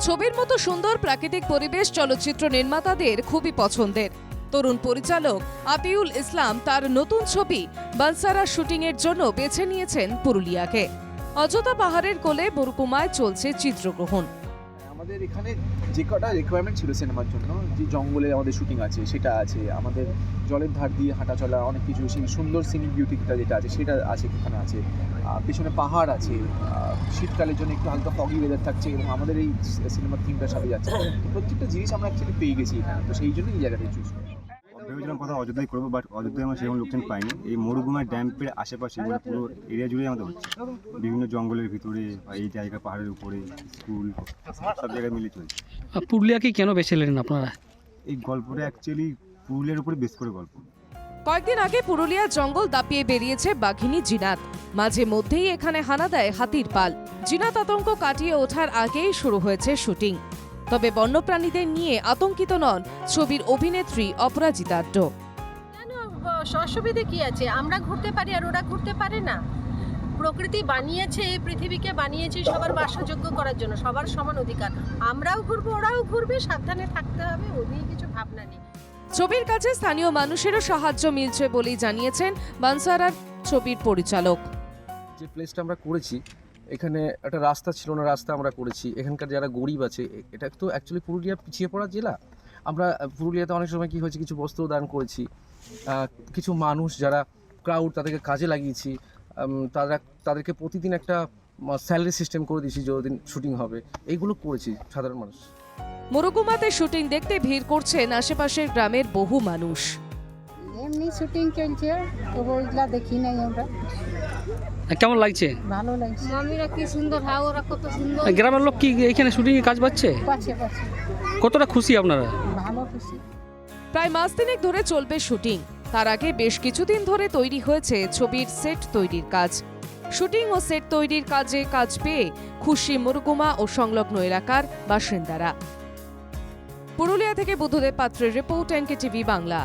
ছবির মতো সুন্দর প্রাকৃতিক পরিবেশ চলচ্চিত্র নির্মাতাদের খুবই পছন্দের। তরুণ পরিচালক আপিউল ইসলাম তার নতুন ছবি বানসারা শুটিংয়ের জন্য বেছে নিয়েছেন পুরুলিয়াকে। অযোধ্যা পাহাড়ের কোলে বরকুমায় চলছে চিত্রগ্রহণ। আমাদের এখানে যে কটা রিকোয়ারমেন্ট ছিল সিনেমার জন্য, যে জঙ্গলে আমাদের শুটিং আছে, সেটা আছে, আমাদের জলের ধার দিয়ে হাঁটা চলা, অনেক কিছু, সেই সুন্দর সিনিক বিউটিটা যেটা আছে, সেটা আছে এখানে আছে। পিছনে পাহাড় আছে শীতকালের জন্য একটু হালকা ফগি ওয়েদার থাকছে, এবং আমাদের এই সিনেমার থিমটা সাথে যাচ্ছে। প্রত্যেকটা জিনিস আমরা অ্যাকচুয়ালি পেয়ে গেছি এখানে, তো সেই জন্যই এই জায়গাটা চুজ করি। ভেবেছিলাম কথা অযোধ্যায় করব বাট অযোধ্যায় আমরা সেরকম লোকজন পাইনি। এই মরুভূমির ড্যাম্পের আশেপাশে মানে পুরো এরিয়া জুড়ে আমাদের হচ্ছে। বিভিন্ন জঙ্গলের ভিতরে বা এই জায়গা পাহাড়ের উপরে স্কুল সব জায়গায় মিলে চলছে। আর পুরুলিয়াকে কেন বেছে নিলেন আপনারা? এই গল্পটা অ্যাকচুয়ালি পুরুলিয়ার উপরে বেশ করে গল্প। কয়েকদিন আগে পুরুলিয়ার জঙ্গল দাপিয়ে বেরিয়েছে বাঘিনী জিনাত। মাঝে মধ্যেই এখানে হানা দেয় হাতির পাল। জিনাত আতঙ্ক কাটিয়ে ওঠার আগেই শুরু হয়েছে শুটিং। তবে বন্যপ্রাণীদের নিয়ে আতঙ্কিত নন ছবির অভিনেত্রী অপরাজিতা আড্ড। অসুবিধে কি আছে? আমরা ঘুরতে পারি আর ওরা ঘুরতে পারে না। প্রকৃতি বানিয়েছে এই পৃথিবীকে বানিয়েছে সবার বাসযোগ্য করার জন্য সবার সমান অধিকার। আমরাও ঘুরবো ওরাও ঘুরবে সাবধানে থাকতে হবে ও নিয়ে কিছু ভাবনা নেই। ছবির কাছে স্থানীয় মানুষেরও সাহায্য মিলছে বলেই জানিয়েছেন বানসারার ছবির পরিচালক। যে প্লেসটা আমরা করেছি এখানে একটা রাস্তা ছিল না, রাস্তা আমরা করেছি। এখানকার যারা গরিব আছে এটা তো অ্যাকচুয়ালি পুরুলিয়া পিছিয়ে পড়া জেলা। আমরা পুরুলিয়াতে অনেক সময় কি হয়েছে, কিছু বস্ত্র দান করেছি। কিছু মানুষ যারা ক্রাউড তাদেরকে কাজে লাগিয়েছি তারা, তাদেরকে প্রতিদিন একটা স্যালারি সিস্টেম করে দিয়েছি, যতদিন শুটিং হবে। এইগুলো করেছি, সাধারণ মানুষ। মুরুগুমাতে শুটিং দেখতে ভিড় করছেন আশেপাশের গ্রামের বহু মানুষ। এমনি শুটিং চলছে তবু ওইগুলা দেখি নাই আমরা। কেমন লাগছে? ভালো লাগছে। মামিরা কি সুন্দর হ্যাঁ ওরা কত সুন্দর। গ্রামের লোক কি এখানে শুটিংয়ে কাজ পাচ্ছে? পাচ্ছে পাচ্ছে। কতটা খুশি আপনারা? ভালো খুশি। প্রায় মাস তিনেক ধরে চলবে শুটিং তার আগে বেশ কিছুদিন ধরে তৈরি হয়েছে ছবির সেট তৈরির কাজ। শুটিং ও সেট তৈরির কাজে কাজ পেয়ে খুশি মুরগুমা ও সংলগ্ন এলাকার বাসিন্দারা। পুরুলিয়া থেকে বুদ্ধদেব পাত্রের রিপোর্ট এনকে টিভি বাংলা।